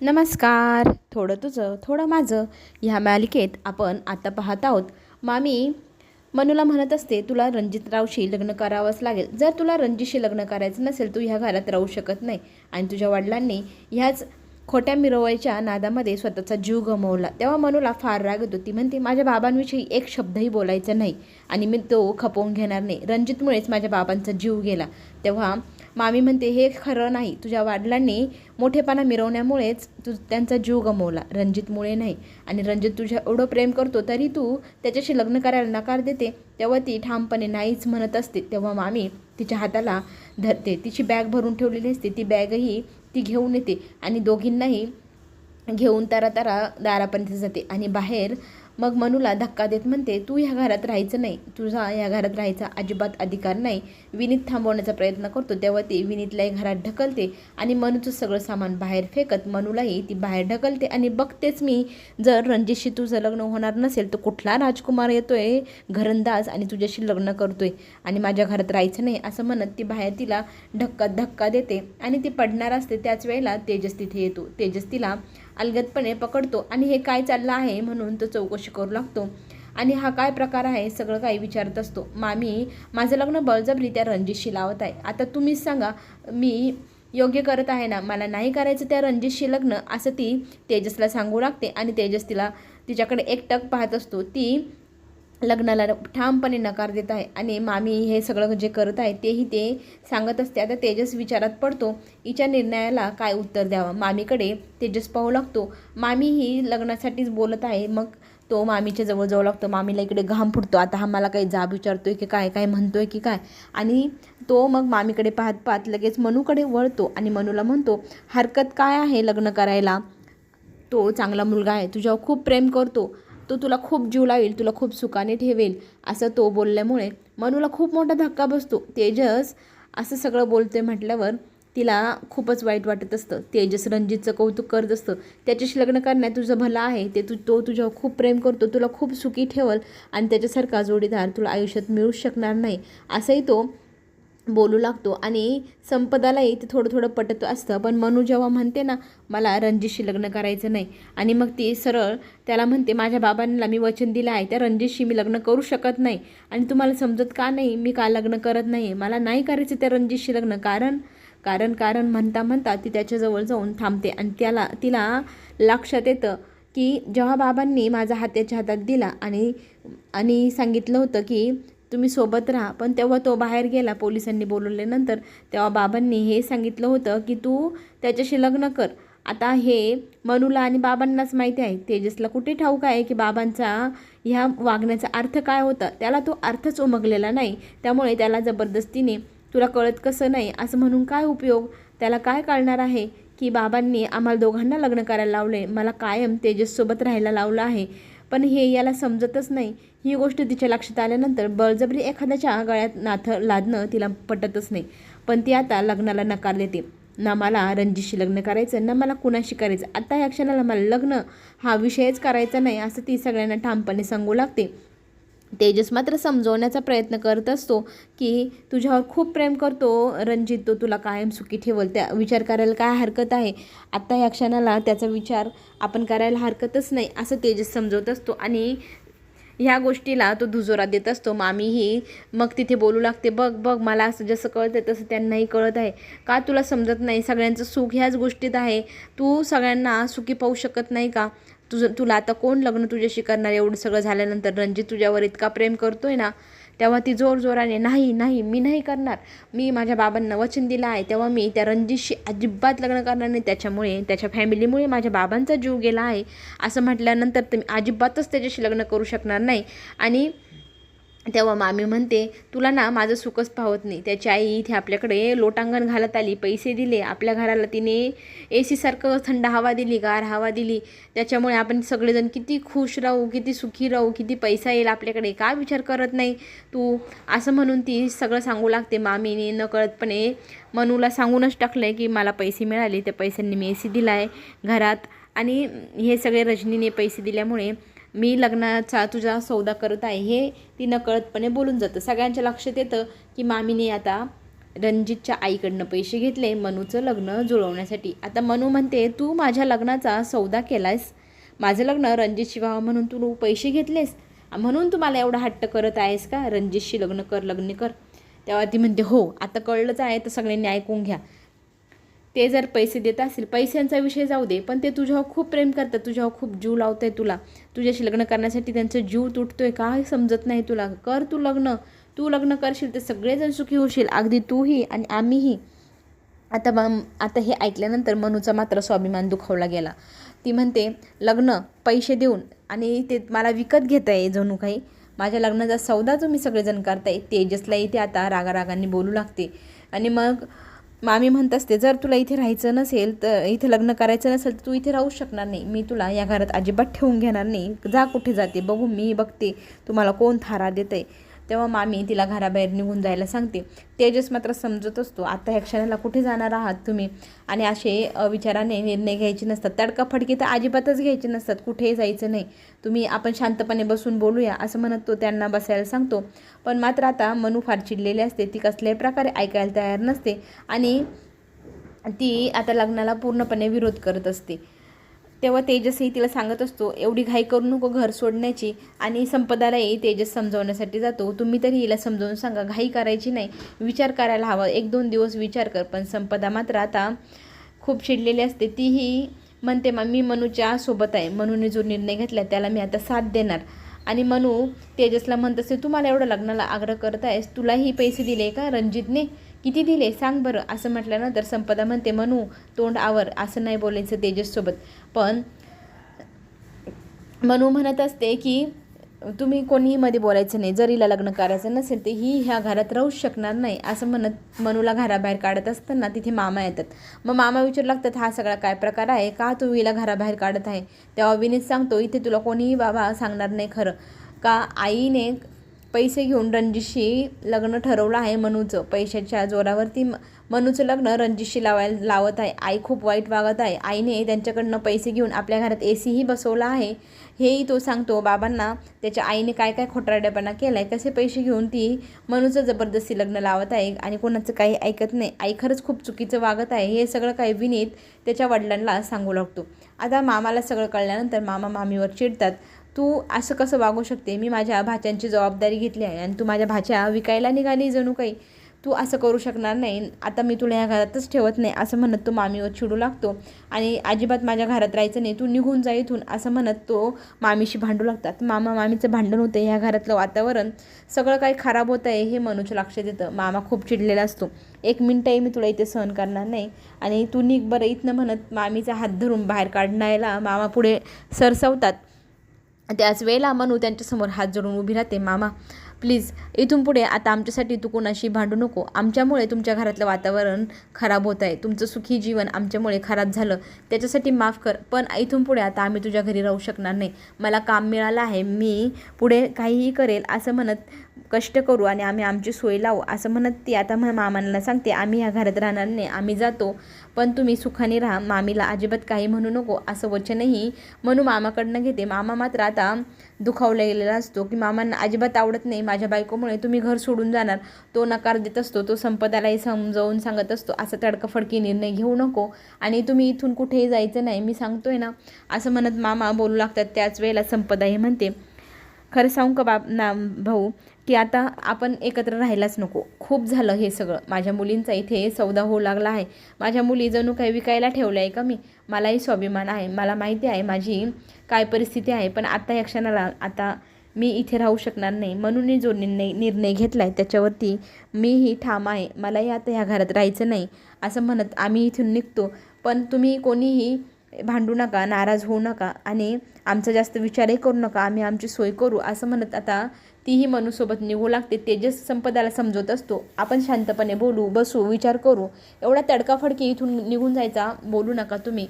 नमस्कार. थोडं तुझं थोडं माझं. ह्या मालिकेत आपण आता पाहत आहोत मामी मनूला म्हणत असते तुला रणजितरावशी लग्न करावंच लागेल. जर तुला रणजितशी लग्न करायचं नसेल तू ह्या घरात राहू शकत नाही. आणि तुझ्या वडिलांनी ह्याच खोट्या मिरवायच्या नादामध्ये स्वतःचा जीव गमावला. तेव्हा मनूला फार राग येतो ती म्हणते माझ्या बाबांविषयी एक शब्दही बोलायचा नाही आणि मी तो खपवून घेणार नाही. रणजितमुळेच माझ्या बाबांचा जीव गेला. तेव्हा मामी म्हणते हे खरं नाही. तुझ्या वडिलांनी मोठेपणा मिरवण्यामुळेच तू त्यांचा जीव गमवला. रणजितमुळे नाही. आणि रणजित तुझ्या एवढं प्रेम करतो तरी तू त्याच्याशी लग्न करायला नकार देते. तेव्हा ती ठामपणे नाहीच म्हणत असते. तेव्हा मामी तिच्या हाताला धरते. तिची बॅग भरून ठेवलेली असते. ती बॅगही ती घेऊन येते आणि दोघींनाही घेऊन तारा तारा दारापर्यंत जाते. आणि बाहेर मग मनूला धक्का देत म्हणते तू ह्या घरात राहायचं नाही. तुझा ह्या घरात राहायचा अजिबात अधिकार नाही. विनीत थांबवण्याचा प्रयत्न करतो. तेव्हा ती विनीतलाही घरात ढकलते आणि मनूचं सगळं सामान बाहेर फेकत मनूलाही ती बाहेर ढकलते आणि बघतेच मी जर रणजितशी तुझं लग्न होणार नसेल तर कुठला राजकुमार येतोय? घरंदाज आणि तुझ्याशी लग्न करतोय आणि माझ्या घरात राहायचं नाही असं म्हणत ती बाहेर तिला धक्का धक्का देते आणि ती पडणार असते. त्याच वेळेला तेजस तिथे येतो. तेजस तिला अलगदपणे पकडतो. आणि हे काय चाललं आहे म्हणून तो चौकशी करू लागतो. आणि हा काय प्रकार आहे सगळं काही विचारत असतो. मामी माझं लग्न बळजबरी त्या रणजितशी लावत आहे. आता तुम्हीच सांगा मी योग्य करत आहे ना? मला नाही करायचं त्या रणजितशी लग्न असं ती तेजसला सांगू लागते. आणि तेजस तिला तिच्याकडे एकटक पाहत असतो. ती लग्नाला ठामपणे नकार देत आहे आणि मामी हे सगळं जे करत आहे तेही ते सांगत असते. आता तेजस विचारात पडतो हिच्या निर्णयाला काय उत्तर द्यावं? मामीकडे तेजस पाहू लागतो. मामी ही लग्नासाठीच बोलत आहे. मग तो मामीच्या जवळ जाऊ लागतो. मामीला इकडे घाम फुटतो. आता हा मला काही जाब विचारतोय की काय काय म्हणतोय की काय? आणि तो मग मामीकडे पाहत पाहत लगेच मनूकडे वळतो आणि मनूला म्हणतो हरकत काय आहे लग्न करायला? तो चांगला मुलगा आहे. तुझ्यावर खूप प्रेम करतो. तो तुला खूप जीव लावेल तुला खूप सुखाने ठेवेल असं तो बोलल्यामुळे मनूला खूप मोठा धक्का बसतो. तेजस असं सगळं बोलतोय म्हटल्यावर तिला खूपच वाईट वाटत असतं. तेजस रणजितचं कौतुक करत असतं. त्याच्याशी लग्न करण्यात तुझं भलं आहे ते तू तो तुझ्यावर खूप प्रेम करतो तुला खूप सुखी ठेवल आणि त्याच्यासारखा जोडीदार तुला आयुष्यात मिळूच शकणार नाही असंही तो बोलू लागतो आणि संपदालाही ते थोडं थोडं पटत असतं. पण मनू जेव्हा म्हणते ना मला रणजितशी लग्न करायचं नाही. आणि मग ती सरळ त्याला म्हणते माझ्या बाबांना मी वचन दिलं आहे त्या रणजितशी मी लग्न करू शकत नाही. आणि तुम्हाला समजत का नाही मी का लग्न करत नाही मला नाही करायचं त्या रणजितशी लग्न. कारण कारण कारण म्हणता म्हणता ती त्याच्याजवळ जाऊन थांबते आणि त्याला तिला लक्षात येतं की जेव्हा बाबांनी माझा हात त्याच्या हातात दिला आणि आणि सांगितलं होतं की तुम्ही सोबत राहा. पण तेव्हा तो बाहेर गेला पोलिसांनी बोलवल्यानंतर तेव्हा बाबांनी हे सांगितलं होतं की तू त्याच्याशी लग्न कर. आता हे मनूला आणि बाबांनाच माहिती आहे. तेजसला कुठे ठाऊक आहे की बाबांचा ह्या वागण्याचा अर्थ काय होता? त्याला तो अर्थच उमगलेला नाही. त्यामुळे त्याला जबरदस्तीने तुला कळत कसं नाही? असं म्हणून काय उपयोग? त्याला काय कळणार आहे की बाबांनी आम्हाला दोघांना लग्न करायला लावले मला कायम तेजससोबत राहायला लावलं आहे. पण हे याला समजतच नाही. ही गोष्ट तिच्या लक्षात आल्यानंतर बळजबरी एखाद्याच्या गळ्यात नाथ लादणं तिला पटतच नाही. पण ती आता लग्नाला नकार देते. ना मला रणजितशी लग्न करायचं ना मला कुणाशी करायचं. आता या क्षणाला मला लग्न हा विषयच करायचा नाही असं ती सगळ्यांना ठामपणे सांगू लागते. तेजस मात्र समजवण्याचा प्रयत्न करत असतो की तुझ्यावर खूप प्रेम करतो रणजित तो तुला कायम सुखी ठेवल. त्या विचार करायला काय हरकत आहे? आत्ता या क्षणाला त्याचा विचार आपण करायला हरकतच नाही असं तेजस समजवत असतो. आणि ह्या गोष्टीला तो दुजोरा देत असतो. मामीही मग तिथे बोलू लागते बघ बघ मला असं जसं कळतं तसं त्यांनाही कळत आहे. का तुला समजत नाही? सगळ्यांचं सुख ह्याच गोष्टीत आहे. तू सगळ्यांना सुखी पाहू शकत नाही का? तुझं तुला आता कोण लग्न तुझ्याशी करणार? एवढं सगळं झाल्यानंतर रणजित तुझ्यावर इतका प्रेम करतोय ना तेव्हा ती जोर जोराने नाही नाही मी नाही करणार. मी माझ्या बाबांना वचन दिलं आहे. तेव्हा मी त्या रणजितशी अजिबात लग्न करणार नाही. त्याच्यामुळे त्याच्या फॅमिलीमुळे माझ्या बाबांचा जीव गेला आहे. असं म्हटल्यानंतर तर मी अजिबातच त्याच्याशी लग्न करू शकणार नाही. आणि तेव्हा मामी म्हणते तुला ना माझं सुखच पाहत नाही. त्याची आई इथे आपल्याकडे लोटांगण घालत आली. पैसे दिले. आपल्या घराला तिने ए सीसारखं थंड हवा दिली गार हवा दिली. त्याच्यामुळे आपण सगळेजण किती खुश राहू किती सुखी राहू किती पैसा येईल आपल्याकडे? का विचार करत नाही तू? असं म्हणून ती सगळं सांगू लागते. मामीने नकळतपणे मनूला सांगूनच टाकलं आहे की मला पैसे मिळाले. त्या पैशांनी मी ए सी दिला आहे घरात. आणि हे सगळे रजनीने पैसे दिल्यामुळे मी लग्नाचा तुझा सौदा करत आहे हे ती नकळतपणे बोलून जातं. सगळ्यांच्या लक्षात येतं की मामीने आता रणजितच्या आईकडनं पैसे घेतले मनूचं लग्न जुळवण्यासाठी. आता मनू म्हणते तू माझ्या लग्नाचा सौदा केलायस? माझं लग्न रणजितशी व्हावं म्हणून तू पैसे घेतलेस? म्हणून तू मला एवढा हट्ट करत आहेस का? रणजितशी लग्न कर लग्न कर. तेव्हा ती म्हणते हो आता कळलंच आहे तर सगळ्यांनी ऐकून घ्या. ते जर पैसे देत असतील पैशांचा विषय जाऊ दे पण ते तुझ्यावर खूप प्रेम करतात तुझ्यावर खूप जीव लावतंय तुला. तुझ्याशी लग्न करण्यासाठी त्यांचा जीव तुटतोय काय समजत नाही तुला. कर तू लग्न तू लग्न करशील तर सगळेजण सुखी होशील अगदी तूही आणि आम्हीही. आता मग आता हे ऐकल्यानंतर मनूचा मात्र स्वाभिमान दुखावला गेला. ती म्हणते लग्न पैसे देऊन आणि ते मला विकत घेता आहे जणू काही. माझ्या लग्नाचा सौदा तुम्ही सगळेजण करताय तेजसला इथे आता रागारागांनी बोलू लागते. आणि मग मामी म्हणत असते जर तुला इथे राहायचं नसेल तर इथे लग्न करायचं नसेल तर तू इथे राहू शकणार नाही. मी तुला या घरात अजिबात ठेवून घेणार नाही. जा कुठे जाते बघू मी बघते तुम्हाला कोण थारा देते तेव्हा मामी तिला घराबाहेर निघून जायला सांगते. तेजस मात्र समजत असतो आता ह्या क्षणाला कुठे जाणार आहात तुम्ही? आणि असे विचाराने निर्णय घ्यायचे नसतात. तडकाफडकी तर अजिबातच घ्यायचे नसतात. कुठेही जायचं नाही. तुम्ही आपण शांतपणे बसून बोलूया असं म्हणत तो त्यांना बसायला सांगतो. पण मात्र आता मनू फार चिडलेली असते. ती कसल्याही प्रकारे ऐकायला तयार नसते आणि ती आता लग्नाला पूर्णपणे विरोध करत असते. तेव्हा तेजसही तिला सांगत असतो एवढी घाई करू नको घर सोडण्याची आणि संपदालाही तेजस समजवण्यासाठी जातो. तुम्ही तरी हिला समजावून सांगा घाई करायची नाही. विचार करायला हवा. एक दोन दिवस विचार कर पण संपदा मात्र आता खूप चिडलेली असते. तीही म्हणते मग मी मनूच्या सोबत आहे. मनूने जो निर्णय घेतला त्याला मी आता साथ देणार. आणि मनू तेजसला म्हणत असते तू मला एवढं लग्नाला आग्रह करत आहेस. तुलाही पैसे दिले का रणजितने किती दिले? सांग बरं. असं म्हटल्यानंतर संपदा म्हणते मनू तोंड आवर. असं नाही बोलायचं तेजससोबत. पण मनू म्हणत असते की तुम्ही कोणीही मध्ये बोलायचं नाही. जर हिला लग्न करायचं नसेल तर ही ह्या घरात राहूच शकणार नाही. असं म्हणत मनूला घराबाहेर काढत असताना तिथे मामा येतात. मग मामा विचारू लागतात हा सगळा काय प्रकार आहे? का तू हिला घराबाहेर काढत आहे? तेव्हा विनीत सांगतो इथे तुला कोणीही बाबा सांगणार नाही खरं. का आईने पैसे घेऊन रणजितशी लग्न ठरवलं आहे मनूचं. पैशाच्या जोरावरती मनूचं लग्न रणजितशी लावायला लावत आहे. आई खूप वाईट वागत आहे. आईने त्यांच्याकडनं पैसे घेऊन आपल्या घरात ए सीही बसवला आहे. हेही तो सांगतो बाबांना त्याच्या आईने काय काय खोटारड्यापणा केला आहे कसे पैसे घेऊन ती मनूचं जबरदस्ती लग्न लावत आहे आणि कोणाचं काही ऐकत नाही? आई खरंच खूप चुकीचं वागत आहे. हे सगळं काही विनीत त्याच्या वडिलांना सांगू लागतो. आता मामाला सगळं कळल्यानंतर मामा मामीवर चिडतात. तू असं कसं वागू शकते? मी माझ्या भाच्यांची जबाबदारी घेतली आहे आणि तू माझ्या भाच्या विकायला निघाली जणू काही. तू असं करू शकणार नाही. आता मी तुला ह्या घरातच ठेवत नाही असं म्हणत तो मामीवर चिडू लागतो. आणि अजिबात माझ्या घरात राहायचं नाही तू निघून जा इथून असं म्हणत तो मामीशी भांडू लागतात. मामा मामीचं भांडण होतं ह्या घरातलं वातावरण. सगळं काही खराब होतं आहे हे मनूच्या लक्षात येतं मामा खूप चिडलेला असतो. एक मिनटंही मी तुला इथे सहन करणार नाही. आणि तू निघ बरं इथनं म्हणत मामीचा हात धरून बाहेर काढण्याला मामा पुढे सरसवतात. त्याच वेळेला मनू त्यांच्यासमोर हात जोडून उभी राहते मामा प्लीज इथून पुढे आता आमच्यासाठी तू कोणाशी भांडू नको. आमच्यामुळे तुमच्या घरातलं वातावरण खराब होत आहे. तुमचं सुखी जीवन आमच्यामुळे खराब झालं. त्याच्यासाठी माफ कर पण इथून पुढे आता आम्ही तुझ्या घरी राहू शकणार नाही. मला काम मिळालं आहे मी पुढे काहीही करेल असं म्हणत कष्ट करू आणि आम्ही आमची सोय लावू. असं म्हणत ती आता म मामांना सांगते आम्ही ह्या घरात राहणार नाही आम्ही जातो पण तुम्ही सुखाने राहा. मामीला अजिबात काही म्हणू नको असं वचनही म्हणू मामाकडनं घेते. मामा मात्र आता दुखावला गेलेला असतो की मामांना अजिबात आवडत नाही. माझ्या बायकोमुळे तुम्ही घर सोडून जाणार. तो नकार देत असतो तो संपदालाही समजावून सांगत असतो. असं तडकाफडकी निर्णय घेऊ नको आणि तुम्ही इथून कुठेही जायचं नाही मी सांगतोय ना. असं म्हणत मामा बोलू लागतात. त्याच वेळेला संपदा हे म्हणते खरं सांगू का बाप ना भाऊ की आता आपण एकत्र राहायलाच नको. खूप झालं हे सगळं. माझ्या मुलींचा इथे सौदा होऊ लागला आहे. माझ्या मुली जणू काही विकायला ठेवलं आहे का मी? मलाही स्वाभिमान आहे. मला माहिती आहे माझी काय परिस्थिती आहे पण आता या क्षणाला आता मी इथे राहू शकणार नाही. म्हणून जो निर्णय निर्णय घेतला आहे त्याच्यावरती मीही ठाम आहे. मलाही आता ह्या घरात राहायचं नाही असं म्हणत आम्ही इथून निघतो. पण तुम्ही कोणीही भांडू नका नाराज होऊ नका आणि आमचा जास्त विचारही करू नका आम्ही आमची सोय करू असं म्हणत आता तीही मनूसोबत निघू लागते. तेजस संपदाला समजवत असतो. आपण शांतपणे बोलू बसू विचार करू. एवढा तडकाफडकी इथून निघून जायचा बोलू नका तुम्ही.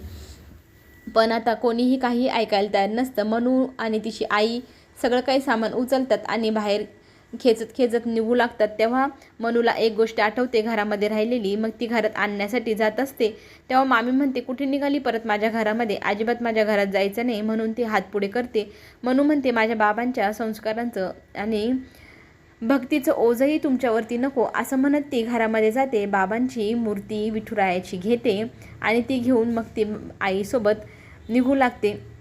पण आता कोणीही काही ऐकायला तयार नसतं. मनू आणि तिची आई सगळं काही सामान उचलतात आणि बाहेर खेचत खेचत निघू लागतात. तेव्हा मनूला एक गोष्ट आठवते घरामध्ये राहिलेली. मग ती घरात आणण्यासाठी जात असते. तेव्हा मामी म्हणते कुठे निघाली परत माझ्या घरामध्ये? अजिबात माझ्या घरात जायचं नाही. म्हणून ती हात पुढे करते. मनू म्हणते माझ्या बाबांच्या संस्कारांचं आणि भक्तीचं ओझंही तुमच्यावरती नको. असं म्हणत ती घरामध्ये जाते. बाबांची मूर्ती विठुरायाची घेते आणि ती घेऊन मग ती आईसोबत निघू लागते.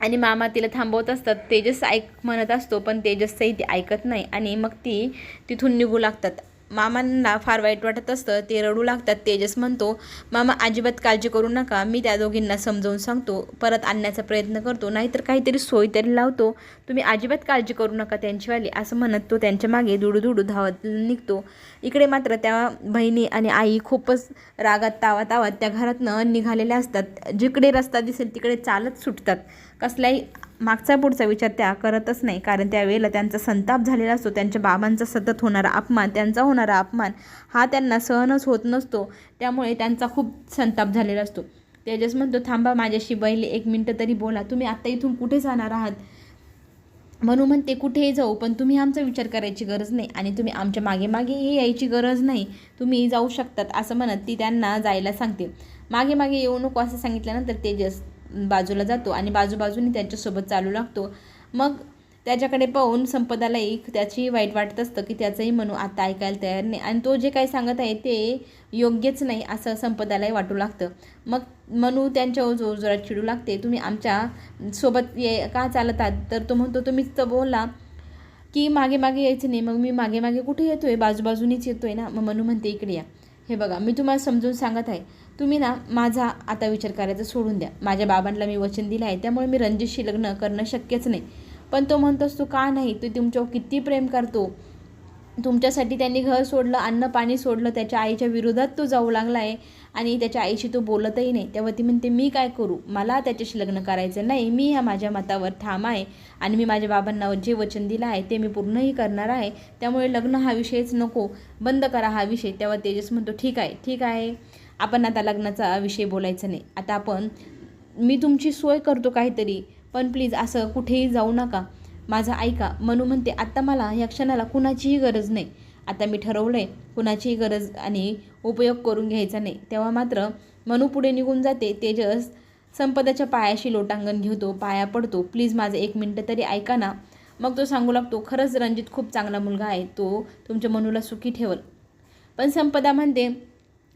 आणि मामा तिला थांबवत असतात. तेजस ऐक म्हणत असतो पण तेजसचंही ती ऐकत नाही आणि मग ती तिथून निघू लागतात. मामांना फार वाईट वाटत असतं ते रडू लागतात. तेजस म्हणतो मामा अजिबात काळजी करू नका. मी त्या दोघींना समजावून सांगतो. परत आणण्याचा प्रयत्न करतो. नाहीतर काहीतरी सोय तरी लावतो. तुम्ही अजिबात काळजी करू नका त्यांचीवाली असं म्हणत तो त्यांच्या मागे दुडूदुडू धावत निघतो. इकडे मात्र त्या बहिणी आणि आई खूपच रागात तावा तावात त्या घरातनं निघालेल्या असतात. जिकडे रस्ता दिसेल तिकडे चालत सुटतात. कसलाही मागचा पुढचा विचार त्या करतच नाही. कारण त्यावेळेला त्यांचा संताप झालेला असतो. त्यांच्या बाबांचा सतत होणारा अपमान त्यांचा होणारा अपमान हा त्यांना सहनच होत नसतो. त्यामुळे त्यांचा खूप संताप झालेला असतो. तेजस म्हणतो थांबा माझ्याशी बैल एक मिनटं तरी बोला. तुम्ही आत्ता इथून कुठे जाणार आहात? म्हणून म्हणते कुठेही जाऊ पण तुम्ही आमचा विचार करायची गरज नाही आणि तुम्ही आमच्या मागे मागेही यायची गरज नाही. तुम्ही जाऊ शकतात असं म्हणत ती त्यांना जायला सांगते. मागे मागे येऊ नको असं सांगितल्यानंतर तेजस बाजूला जातो आणि बाजूबाजूने त्यांच्यासोबत चालू लागतो. मग त्याच्याकडे पाहून संपदालाही त्याची वाईट वाटत असतं की त्याचंही म्हणू आता ऐकायला तयार नाही. आणि तो जे काही सांगत आहे ते योग्यच नाही असं संपदालाही वाटू लागतं. मग मनू त्यांच्या जोर जोरात चिडू लागते तुम्ही आमच्यासोबत ये का चालत आहात? तर तो म्हणतो तुम्हीच तर बोला की मागे मागे यायचं नाही मग मी मागे मागे कुठे येतो आहे बाजूबाजूनीच येतो आहे ना? मग मनू म्हणते इकडे या. हे बघा मी तुम्हाला समजून सांगत आहे. तुम्ही ना माझा आता विचार करायचा सोडून द्या. माझ्या बाबांना मी वचन दिलं आहे त्यामुळे मी रणजितशी लग्न करणं शक्यच नाही. पण तो म्हणतोस तू का नाही? तू तुमच्यावर किती प्रेम करतो? तुमच्यासाठी त्यांनी घर सोडलं अन्न पाणी सोडलं त्याच्या आईच्या विरोधात तो जाऊ लागला आहे आणि त्याच्या आईशी तो बोलतही नाही. तेव्हा ती म्हणते मी काय करू? मला त्याच्याशी लग्न करायचं नाही. मी ह्या माझ्या मतावर ठाम आहे आणि मी माझ्या बाबांना जे वचन दिलं आहे ते मी पूर्णही करणार आहे. त्यामुळे लग्न हा विषयच नको. बंद करा हा विषय. तेव्हा तेजस म्हणतो ठीक आहे ठीक आहे. आपण आता लग्नाचा विषय बोलायचा नाही. आता आपण मी तुमची सोय करतो काहीतरी पण प्लीज असं कुठेही जाऊ नका. माझं ऐका मनू म्हणते आत्ता मला या क्षणाला कुणाचीही गरज नाही. आता मी ठरवलं आहे कुणाचीही गरज आणि उपयोग करून घ्यायचा नाही. तेव्हा मात्र मनू पुढे निघून जाते तेजस संपदाच्या पायाशी लोटांगण घेतो पाया पडतो. प्लीज माझं एक मिनटं तरी ऐका ना. मग तो सांगू लागतो खरंच रणजित खूप चांगला मुलगा आहे तो तुमच्या मनूला सुखी ठेवल. पण संपदा म्हणते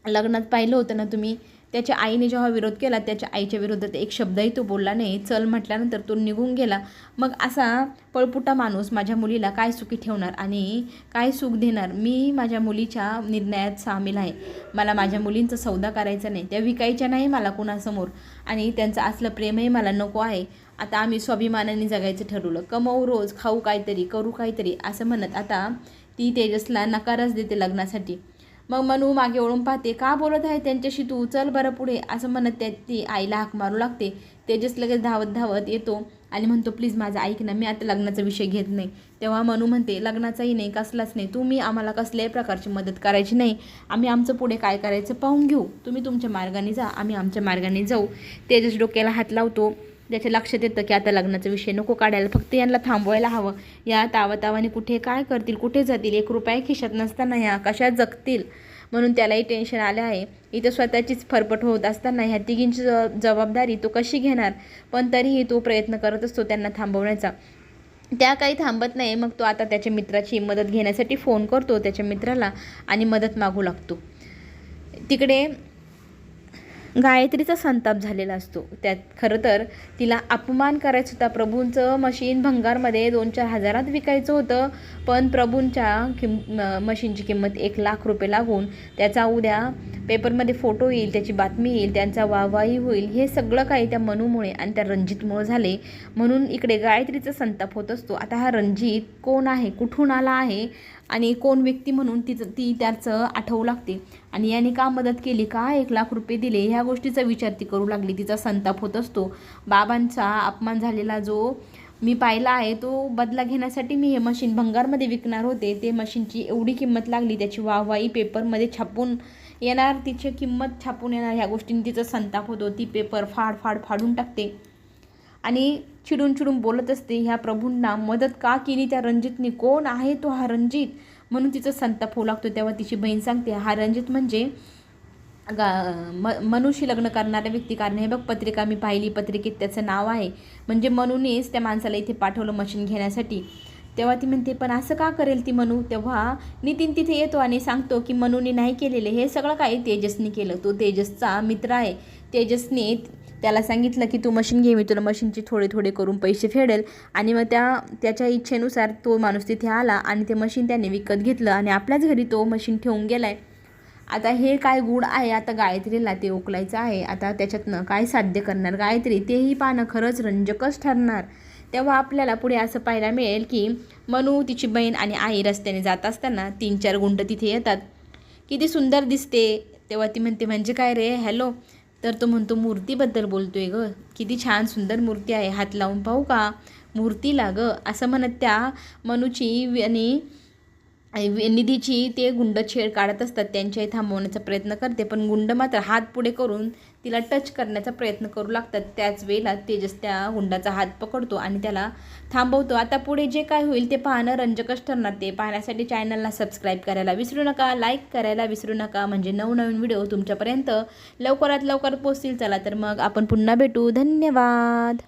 लग्नात पाहिलं होतं ना तुम्ही त्याच्या आईने जेव्हा विरोध केला त्याच्या आईच्या विरोधात एक शब्दही तो बोलला नाही. चल म्हटल्यानंतर तो निघून गेला. मग असा पळपुटा माणूस माझ्या मुलीला काय सुखी ठेवणार आणि काय सुख देणार? मी माझ्या मुलीच्या निर्णयात सामील आहे. मला माझ्या मुलींचा सौदा करायचा नाही. त्या विकायच्या नाही मला कुणासमोर. आणि त्यांचं असलं प्रेमही मला नको आहे. आता आम्ही स्वाभिमानाने जगायचं ठरवलं. कमवू रोज खाऊ काहीतरी करू काहीतरी असं म्हणत आता ती तेजसला नकारच देते लग्नासाठी. मग मनू मागे वळून पाहते का बोलत आहे त्यांच्याशी तू? चल बरं पुढे असं म्हणत त्या ती आईला हाक मारू लागते. तेजस लगेच धावत धावत येतो आणि म्हणतो प्लीज माझं ऐक ना मी आता लग्नाचा विषय घेत नाही. तेव्हा मनू म्हणते लग्नाचाही नाही कसलाच नाही. तुम्ही आम्हाला कसल्याही प्रकारची मदत करायची नाही. आम्ही आमचं पुढे काय करायचं पाहून घेऊ. तुम्ही तुमच्या मार्गाने जा आम्ही आमच्या मार्गाने जाऊ. तेजस डोक्याला हात लावतो. त्याच्या लक्षात येतं की आता लग्नाचा विषय नको काढायला फक्त यांना थांबवायला हवं. या तावातावाने कुठे काय करतील कुठे जातील एक रुपया खिशात नसताना ह्या कशा जगतील? म्हणून त्यालाही टेन्शन आलं आहे. इथं स्वतःचीच फरफट होत असताना ह्या तिघींची ज- जबाबदारी तो कशी घेणार? पण तरीही तो प्रयत्न करत असतो त्यांना थांबवण्याचा. त्या काही थांबत नाही मग तो आता त्याच्या मित्राची मदत घेण्यासाठी फोन करतो त्याच्या मित्राला आणि मदत मागू लागतो. तिकडे गायत्रीचा संताप झालेला असतो. त्यात खरं तर तिला अपमान करायचं होता. प्रभूंचं मशीन भंगारमध्ये दोन चार हजारात विकायचं होतं. पण प्रभूंच्या किम म- मशीनची किंमत एक लाख रुपये लागून त्याचा उद्या पेपरमध्ये फोटो येईल त्याची बातमी येईल त्यांचा वाहवाही होईल. हे सगळं काही त्या मनूमुळे आणि त्या रणजितमुळे झाले. म्हणून इकडे गायत्रीचा संताप होत असतो. आता हा रणजित कोण आहे? कुठून आला आहे? आणि कोण व्यक्ती म्हणून तिचं ती त्याचं आठवू लागते. आणि याने का मदत केली? का एक लाख रुपये दिले? ह्या गोष्टीचा विचार ती करू लागली. तिचा संताप होत असतो. बाबांचा अपमान झालेला जो मी पाहिला आहे तो बदला घेण्यासाठी मी हे मशीन भंगारमध्ये विकणार होते. ते मशीनची एवढी किंमत लागली त्याची वाहवाही पेपरमध्ये छापून येणार तिची किंमत छापून येणार ह्या गोष्टींनी तिचा संताप होतो. ती पेपर फाड फाड फाडून टाकते. आणि चिडून चिडून बोलत असते ह्या प्रभूंना मदत का केली त्या रणजितनी? कोण आहे तो हा रणजित? म्हणून तिचा संताप होऊ लागतो. तेव्हा तिची बहीण सांगते हा रणजित म्हणजे गा म मनुशी लग्न करणाऱ्या व्यक्ती कारण हे बघ पत्रिका मी पाहिली पत्रिकेत त्याचं नाव आहे. म्हणजे मनूनेच त्या माणसाला इथे पाठवलं मशीन घेण्यासाठी. तेव्हा ती म्हणते पण असं का करेल ती मनू? तेव्हा नितीन तिथे येतो आणि सांगतो की मनूने नाही केलेले हे सगळं काही तेजसने केलं. तो तेजसचा मित्र आहे. तेजसने त्याला सांगितलं की तू मशीन घे मी तुला मशीनचे थोडे थोडे करून पैसे फेडेल. आणि मग त्या त्याच्या इच्छेनुसार तो माणूस तिथे आला आणि ते मशीन त्याने विकत घेतलं आणि आपल्याच घरी तो मशीन ठेवून आहे आता हे काय गुड आहे? आता गायत्रीला ते ओकलायचं आहे. आता त्याच्यातनं काय साध्य करणार? गायत्री तेही पाहणं खरंच रंजकच ठरणार. तेव्हा आपल्याला पुढे असं पाहायला मिळेल की मनू तिची बहीण आणि आई रस्त्याने जात असताना तीन चार गुंड तिथे येतात. किती सुंदर दिसते. तेव्हा ती म्हणते म्हणजे काय रे? हॅलो. तर तो म्हणतो मूर्तीबद्दल बोलतो आहे ग. किती छान सुंदर मूर्ती आहे. हात लावून पाहू का? मूर्तीला ग. असं म्हणत त्या मनूची आणि निधीची ते गुंड छेड काढत असतात त्यांच्याही थांबवण्याचा प्रयत्न करते पण गुंड मात्र हात पुढे करून तिला टच करण्याचा प्रयत्न करू लागतात. त्याच वेळेला तेजस त्या गुंडाचा हात पकडतो आणि त्याला थांबवतो. आता पुढे जे काय होईल ते पाहणं रंजकच ठरणार. ते पाहण्यासाठी चॅनलला सबस्क्राईब करायला विसरू नका लाईक करायला विसरू नका. म्हणजे नवनवीन व्हिडिओ तुमच्यापर्यंत लवकरात लवकर पोचतील चला तर मग आपण पुन्हा भेटू. धन्यवाद!